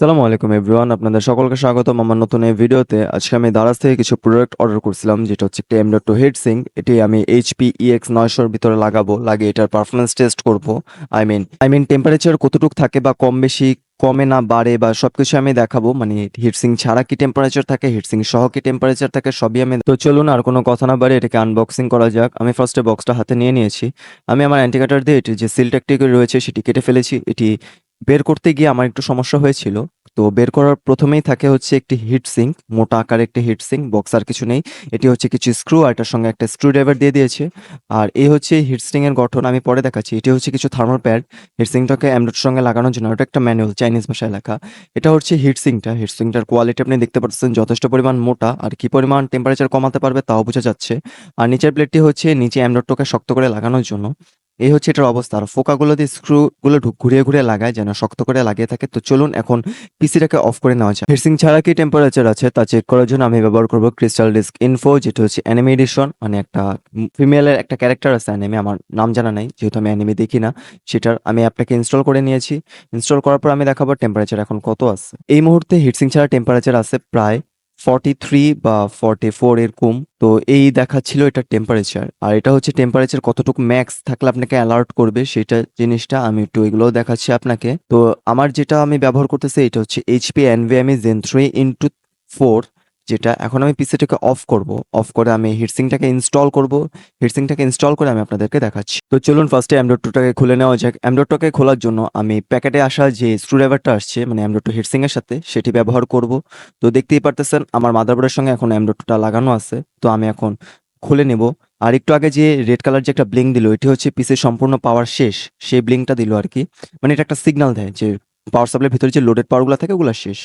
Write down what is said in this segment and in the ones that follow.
সালামু আলাইকুম এভরিওয়ান, আপনাদের সকলকে স্বাগতম আমার নতুন এই ভিডিওতে। আজকে আমি দারাজ থেকে কিছু প্রোডাক্ট অর্ডার করছিলাম, যেটা হচ্ছে একটি M dot two heat sink এটি আমি এইচপি ইএক্স নয়শোর ভিতরে লাগাবো, লাগিয়ে এটার পারফরমেন্স টেস্ট করব। I mean I mean temperature কতটুকু থাকে বা কম বেশি, কমে না বাড়ে বা সবকিছু আমি দেখাবো। মানে হিটসিং ছাড়া কি টেম্পারেচার থাকে হিটসিং সহ কি টেম্পারেচার থাকে, সবই আমি তো চলুন আর কোনো কথা না বাড়ে এটাকে আনবক্সিং করা যাক। আমি ফার্স্টে বক্সটা হাতে নিয়ে নিয়েছি। আমি আমার অ্যান্টিকাটার দিয়ে এটি যে সিলটা একটি রয়েছে, সেটি কেটে ফেলেছি। এটি বের করতে গিয়ে আমার একটু সমস্যা হয়েছিল। তো বের করার প্রথমেই থাকে হচ্ছে একটি হিট সিঙ্ক মোটা আকারের একটি হিট সিঙ্ক বক্স আর কিছু নেই। এটি হচ্ছে কিছু স্ক্রু আর এটার সঙ্গে একটা স্ক্রু ড্রাইভার দিয়ে দিয়েছে। আর এই হচ্ছে হিট সিং এর গঠন আমি পরে দেখাচ্ছি। এটি হচ্ছে কিছু থার্মাল প্যাড হিট সিংটাকে অ্যামডোর সঙ্গে লাগানোর জন্য। ওটা একটা ম্যানুয়াল চাইনিজ ভাষায় লেখা। এটা হচ্ছে হিট সিংটা হিট সিংটার কোয়ালিটি আপনি দেখতে পাচ্ছেন যথেষ্ট পরিমাণ মোটা। আর কি পরিমাণ টেম্পারেচার কমাতে পারবে তাও বোঝা যাচ্ছে। আর নিচের প্লেটটি হচ্ছে নিচে অ্যামডোরটাকে শক্ত করে লাগানোর জন্য। এই হচ্ছে এটার অবস্থা। আর ফোকাগুলো দিয়ে স্ক্রুগুলো ঘুরিয়ে ঘুরিয়ে লাগায় যেন শক্ত করে লাগিয়ে থাকে। তো চলুন এখন পিসিটাকে অফ করে নেওয়া যায় হিটসিং ছাড়া কি টেম্পারেচার আছে তা চেক করার জন্য আমি ব্যবহার করব ক্রিস্টাল ডিস্ক ইনফো যেটা হচ্ছে অ্যানিমে এডিশন মানে একটা ফিমেলের একটা ক্যারেক্টার আছে অ্যানিমে আমার নাম জানা নাই, যেহেতু আমি অ্যানিমে দেখি না, সেটার আমি অ্যাপটাকে ইনস্টল করে নিয়েছি। ইনস্টল করার পর আমি দেখাবো টেম্পারেচার এখন কত আছে। এই মুহূর্তে হিটসিং ছাড়া টেম্পারেচার আছে প্রায় ফর্টি থ্রি বা ফর্টি ফোর এরকম, তো এই দেখাচ্ছিল এটা টেম্পারেচার আর এটা হচ্ছে টেম্পারেচার কতটুকু ম্যাক্স থাকলে আপনাকে অ্যালার্ট করবে সেটা জিনিসটা আমি একটু এগুলোও দেখাচ্ছি আপনাকে। তো আমার যেটা আমি ব্যবহার করতেছি, এটা হচ্ছে HP NVMe gen three into four যেটা এখন আমি পিসিটাকে অফ করব। অফ করে আমি হিটসিংটাকে ইনস্টল করব। হিটসিংটাকে ইনস্টল করে আমি আপনাদেরকে দেখাচ্ছি। তো চলুন ফার্স্টে অ্যামডট টুটাকে খুলে নেওয়া যাক। অ্যামডটটাকে খোলার জন্য আমি প্যাকেটে আসা যে স্ক্রুড্রাইভারটা আসছে মানে অ্যামডট টু হিটসিং এর সাথে, সেটি ব্যবহার করব। তো দেখতেই পারতেছেন, আমার মাদারবোর্ডের সঙ্গে এখন অ্যামডট টুটা লাগানো আছে। তো আমি এখন খুলে নেব। আর একটু আগে যে রেড কালার যে একটা ব্লিং দিল, এটি হচ্ছে পিসের সম্পূর্ণ পাওয়ার শেষ। সেই ব্লিংটা দিল আর কি। মানে এটা একটা সিগন্যাল দেয় যে পাওয়ার সাপ্লাই ভিতরে যে লোডেড পাওয়ারগুলো থাকে ওগুলো শেষ।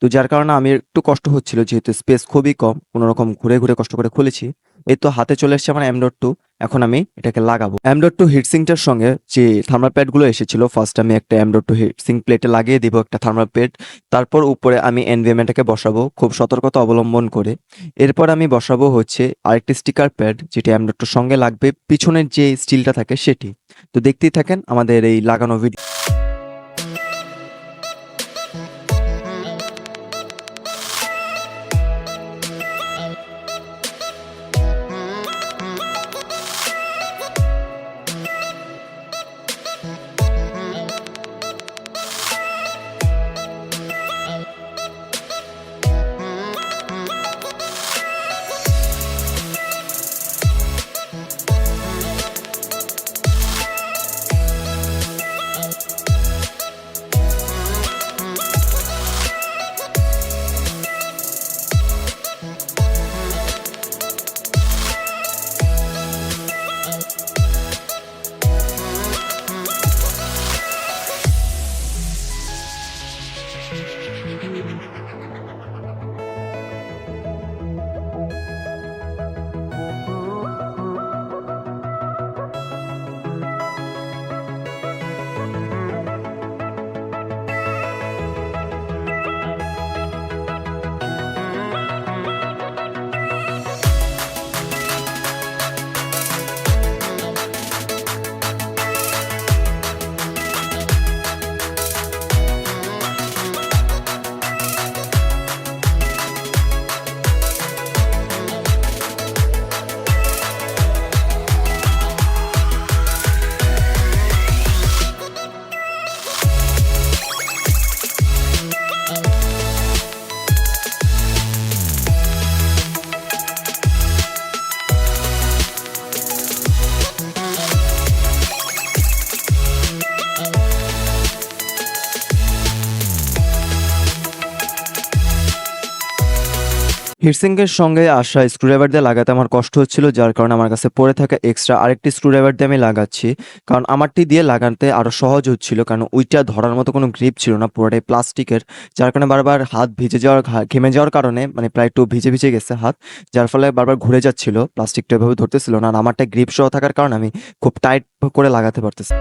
তো যার কারণে আমি একটু কষ্ট হচ্ছিল, যেহেতু স্পেস খুবই কম কোনো রকম ঘুরে ঘুরে কষ্ট করে খুলেছি। এই তো হাতে চলে এসছে আমার ডট টু এখন আমি এটাকে লাগাবো। এম ডট টু হিটসিংটার সঙ্গে যে থার্মাল প্যাডগুলো এসেছিল ফার্স্ট আমি একটা ডট টু হিটসিং প্লেটে লাগিয়ে দিব একটা থার্মাল প্যাড তারপর উপরে আমি এনভিএমএটাকে বসাবো, খুব সতর্কতা অবলম্বন করে। এরপর আমি বসাবো হচ্ছে আরেকটি স্টিকার প্যাড যেটি ডট টুর সঙ্গে লাগবে, পিছনের যে স্টিলটা থাকে সেটি। তো দেখতেই থাকেন আমাদের এই লাগানো ভিডিও হিটসিংকের সঙ্গে আসা স্ক্রুড্রাইভার দিয়ে লাগাতে আমার কষ্ট হচ্ছিল, যার কারণে আমার কাছে পড়ে থাকা এক্সট্রা আরেকটি স্ক্রুড্রাইভার দিয়ে আমি লাগাচ্ছি। কারণ আমারটি দিয়ে লাগাতে আরও সহজ হচ্ছিল, কারণ ওইটা ধরার মতো কোনো গ্রিপ ছিল না, পুরোটাই প্লাস্টিকের। যার কারণে বারবার হাত ভিজে যাওয়ার ঘেমে যাওয়ার কারণে মানে প্রায় একটু ভিজে ভিজে গেছে হাত, যার ফলে বারবার ঘুরে যাচ্ছিল, প্লাস্টিকটা এভাবে ধরতেছিল না, আর আমারটা গ্রিপ সহ থাকার কারণে আমি খুব টাইট করে লাগাতে পারতেছি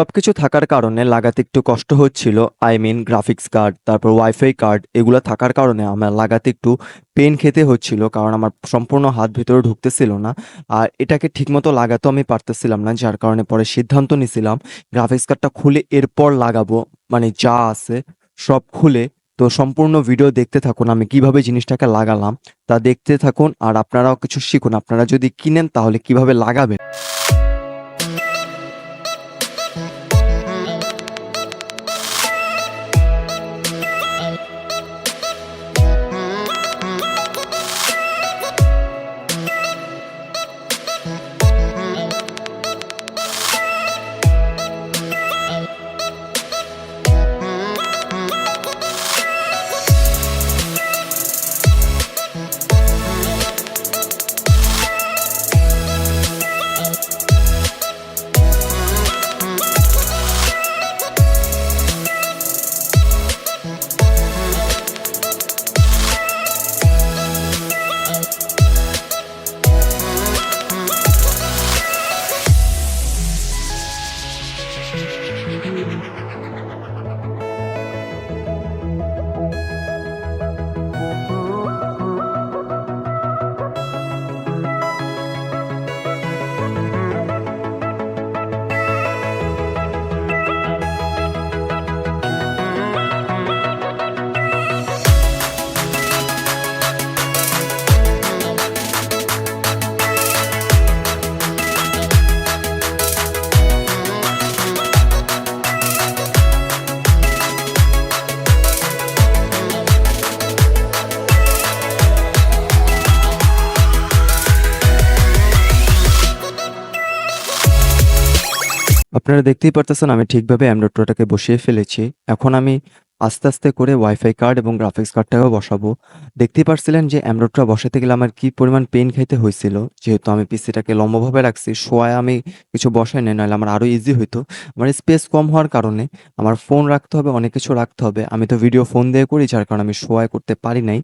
সবকিছু থাকার কারণে লাগাতে একটু কষ্ট হচ্ছিল। আই মিন গ্রাফিক্স কার্ড তারপর ওয়াইফাই কার্ড এগুলো থাকার কারণে আমার লাগাতে একটু পেন খেতে হচ্ছিল, কারণ আমার সম্পূর্ণ হাত ভিতরে ঢুকতেছিল না। আর এটাকে ঠিকমতো লাগাতেও আমি পারতেছিলাম না, যার কারণে পরে সিদ্ধান্ত নিছিলাম গ্রাফিক্স কার্ডটা খুলে এরপর লাগাবো মানে যা আছে সব খুলে। তো সম্পূর্ণ ভিডিও দেখতে থাকুন, আমি কীভাবে জিনিসটাকে লাগালাম, তা দেখতে থাকুন, আর আপনারাও কিছু শিখুন। আপনারা যদি কিনেন, তাহলে কীভাবে লাগাবেন? আপনারা দেখতেই পারতেছেন আমি ঠিকভাবে অ্যান্ড্রয়েড প্রোটাকে বসিয়ে ফেলেছি। এখন আমি আস্তে আস্তে করে ওয়াইফাই কার্ড এবং গ্রাফিক্স কার্ডটাকেও বসাবো। দেখতেই পারছিলেন যে অ্যান্ড্রয়েডটা বসাতে গেলে আমার কি পরিমাণ পেন খাইতে হয়েছিল। যেহেতু আমি পিসিটাকে লম্বভাবে রাখছি, শোয়ায় আমি কিছু বসাই নাই, নাহলে আমার আরও ইজি হইতো। আমার স্পেস কম হওয়ার কারণে আমার ফোন রাখতে হবে, অনেক কিছু রাখতে হবে। আমি তো ভিডিও ফোন দিয়ে করি, যার কারণে আমি শোয়ায় করতে পারি নাই।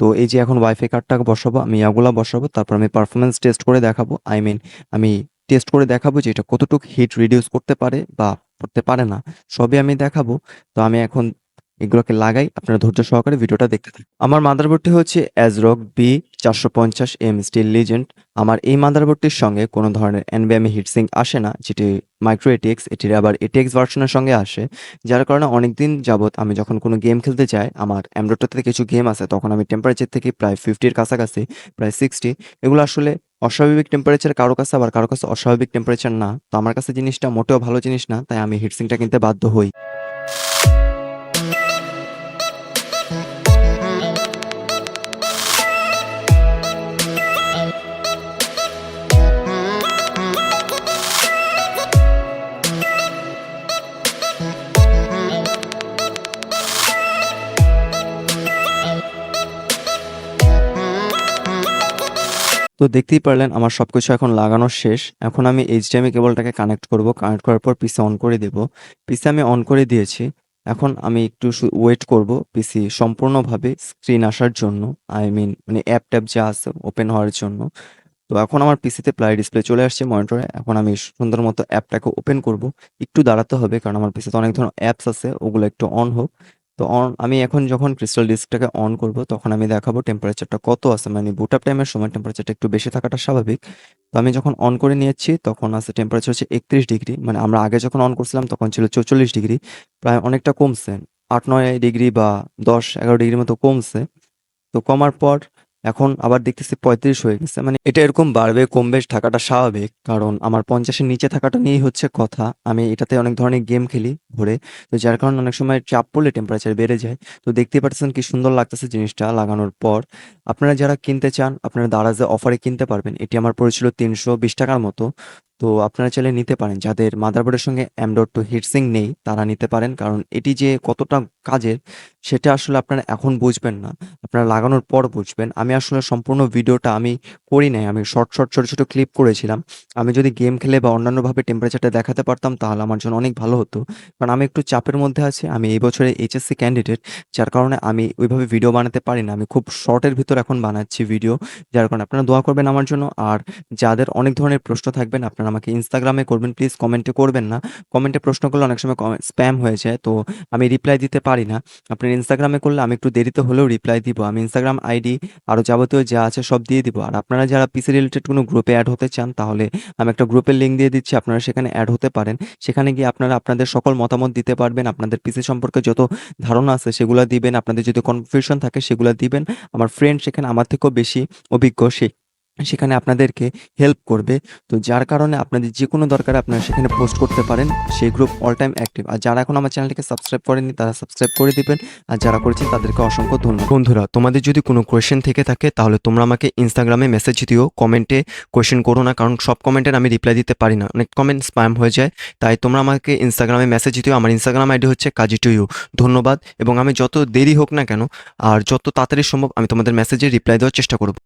তো এই যে এখন ওয়াইফাই কার্ডটাকে বসাবো, আমি ইয়াগুলা বসাবো, তারপর আমি পারফরমেন্স টেস্ট করে দেখাবো। আই মিন আমি টেস্ট করে দেখাবো যে এটা কতটুকু হিট রিডিউস করতে পারে বা করতে পারে না। সবই আমি দেখাবো। তো আমি এখন এগুলোকে লাগাই, আপনারা ধৈর্য সহকারে ভিডিওটা দেখতে থাকুন। আমার মাদারবোর্ডটি হচ্ছে অ্যাজরক বি চারশো পঞ্চাশ এম স্টিল লিজেন্ড আমার এই মাদারবোর্ডটির সঙ্গে কোনো ধরনের এনবিএমএ হিটসিং আসে না, যেটি মাইক্রো এটিএক্স এটির আবার এটিএক্স ভার্সনের সঙ্গে আসে। যার কারণে অনেকদিন যাবত আমি যখন কোনো গেম খেলতে যাই, আমার অ্যান্ড্রয়েডটাতে কিছু গেম আছে, তখন আমি টেম্পারেচার থেকে প্রায় ফিফটির কাছাকাছি, প্রায় সিক্সটি এগুলো আসলে অস্বাভাবিক টেম্পারেচার কারও কাছে আবার কারও কাছে অস্বাভাবিক টেম্পারেচার না। তো আমার কাছে জিনিসটা মোটেও ভালো জিনিস না, তাই আমি হিটসিংটা কিনতে বাধ্য হই। তো দেখতেই পারলেন আমার সব কিছু এখন লাগানো শেষ। এখন আমি এইচডিএমআই কেবলটাকে কানেক্ট করব। কানেক্ট করার পর পিসি অন করে দেব। পিসি আমি অন করে দিয়েছি। এখন আমি একটু ওয়েট করব পিসি সম্পূর্ণভাবে স্ক্রিন আসার জন্য। আই মিন মানে অ্যাপ ট্যাপ যা আছে ওপেন হওয়ার জন্য। তো এখন আমার পিসিতে প্লাই ডিসপ্লে চলে আসছে মনিটরে এখন আমি সুন্দর মতো অ্যাপটাকে ওপেন করব। একটু দাঁড়াতে হবে কারণ আমার পিসিতে অনেক ধরনের অ্যাপস আছে। ওগুলো একটু অন হোক। তো অন আমি এখন যখন ক্রিস্টাল ডিস্কটাকে অন করব, তখন আমি দেখাবো টেম্পারেচারটা কত আছে। মানে বুট আপ টাইমের সময় টেম্পারেচারটা একটু বেশি থাকাটা স্বাভাবিক। তো আমি যখন অন করে নিয়েছি, তখন আছে টেম্পারেচার হচ্ছে একত্রিশ ডিগ্রি। মানে আমরা আগে যখন অন করছিলাম, তখন ছিল চৌচল্লিশ ডিগ্রি। প্রায় অনেকটা কমছে। আট নয় ডিগ্রি বা দশ, এগারো ডিগ্রির মতো কমছে। তো কমার পর এখন আবার দেখতেছি পঁয়ত্রিশ হয়ে গেছে। মানে এটা এরকম বাড়বে, কমবে থাকাটা স্বাভাবিক, কারণ আমার পঞ্চাশের নিচে থাকাটা নিয়েই হচ্ছে কথা। আমি এটাতে অনেক ধরনের গেম খেলি ঘুরে তো যার কারণে অনেক সময় চাপ পড়লে টেম্পারেচার বেড়ে যায়। তো দেখতে পাচ্ছেন কি সুন্দর লাগতেছে জিনিসটা লাগানোর পর। আপনারা যারা কিনতে চান, আপনারা দারাজে অফারে কিনতে পারবেন, এটি আমার পড়েছিল তিনশো বিশ টাকার মতো। তো আপনারা চাইলে নিতে পারেন। যাদের মাদারবোর্ডের সঙ্গে ডট টু হিটসিং নেই, তারা নিতে পারেন। কারণ এটি যে কতটা কাজের, সেটা আসলে আপনারা এখন বুঝবেন না। আপনারা লাগানোর পর বুঝবেন। আমি আসলে সম্পূর্ণ ভিডিওটা আমি করি নাই। আমি শর্ট শর্ট, ছোটো ছোটো ক্লিপ করেছিলাম। আমি যদি গেম খেলে বা অন্যান্যভাবে টেম্পারেচারটা দেখাতে পারতাম, তাহলে আমার জন্য অনেক ভালো হতো। কারণ আমি একটু চাপের মধ্যে আছি। আমি এই বছরে এইচএসসি ক্যান্ডিডেট যার কারণে আমি ওইভাবে ভিডিও বানাতে পারি না। আমি খুব শর্টের ভিতর এখন বানাচ্ছি ভিডিও যার কারণে আপনারা দোয়া করবেন আমার জন্য। আর যাদের অনেক ধরনের প্রশ্ন থাকবেন, আপনারা আমাকে ইনস্টাগ্রামে করবেন প্লিজ কমেন্টে করবেন না। কমেন্টে প্রশ্ন করলে অনেক সময় স্প্যাম হয়ে যায়, তো আমি রিপ্লাই দিতে পারি না। আপনার ইনস্টাগ্রামে করলে আমি একটু দেরিতে হলেও রিপ্লাই দিব। আমি ইনস্টাগ্রাম আইডি আরও যাবতীয় যা আছে সব দিয়ে দিব। আর আপনারা যারা পিসি রিলেটেড কোনো গ্রুপে অ্যাড হতে চান, তাহলে আমি একটা গ্রুপের লিঙ্ক দিয়ে দিচ্ছি, আপনারা সেখানে অ্যাড হতে পারেন। সেখানে গিয়ে আপনারা আপনাদের সকল মতামত দিতে পারবেন, আপনাদের পিসি সম্পর্কে যত ধারণা আছে সেগুলো দিবেন, আপনাদের যদি কনফিউশন থাকে সেগুলো দিবেন। আমার ফ্রেন্ড সেখানে আমার থেকেও বেশি অভিজ্ঞ, সে সেখানে আপনাদেরকে হেল্প করবে। তো যার কারণে আপনাদের যে কোনো দরকারে আপনারা সেখানে পোস্ট করতে পারেন। সেই গ্রুপ অল টাইম অ্যাক্টিভ আর যারা এখন আমার চ্যানেলটিকে সাবস্ক্রাইব করেনি তারা সাবস্ক্রাইব করে দিবেন। আর যারা করেছেন তাদেরকে অসংখ্য ধন্যবাদ। বন্ধুরা, তোমাদের যদি কোনো কোয়েশ্চেন থেকে থাকে, তাহলে তোমরা আমাকে ইনস্টাগ্রামে মেসেজ দিও। কমেন্টে কোয়েশ্চেন করো না, কারণ সব কমেন্টের আমি রিপ্লাই দিতে পারি না। অনেক কমেন্ট স্প্যাম হয়ে যায়। তাই তোমরা আমাকে ইনস্টাগ্রামে মেসেজ দিও। আমার ইনস্টাগ্রাম আইডি হচ্ছে কাজি টু ইউ। ধন্যবাদ। এবং আমি যত দেরি হোক না কেন, আর যত তাড়াতাড়ি সম্ভব আমি তোমাদের মেসেজে রিপ্লাই দেওয়ার চেষ্টা করব।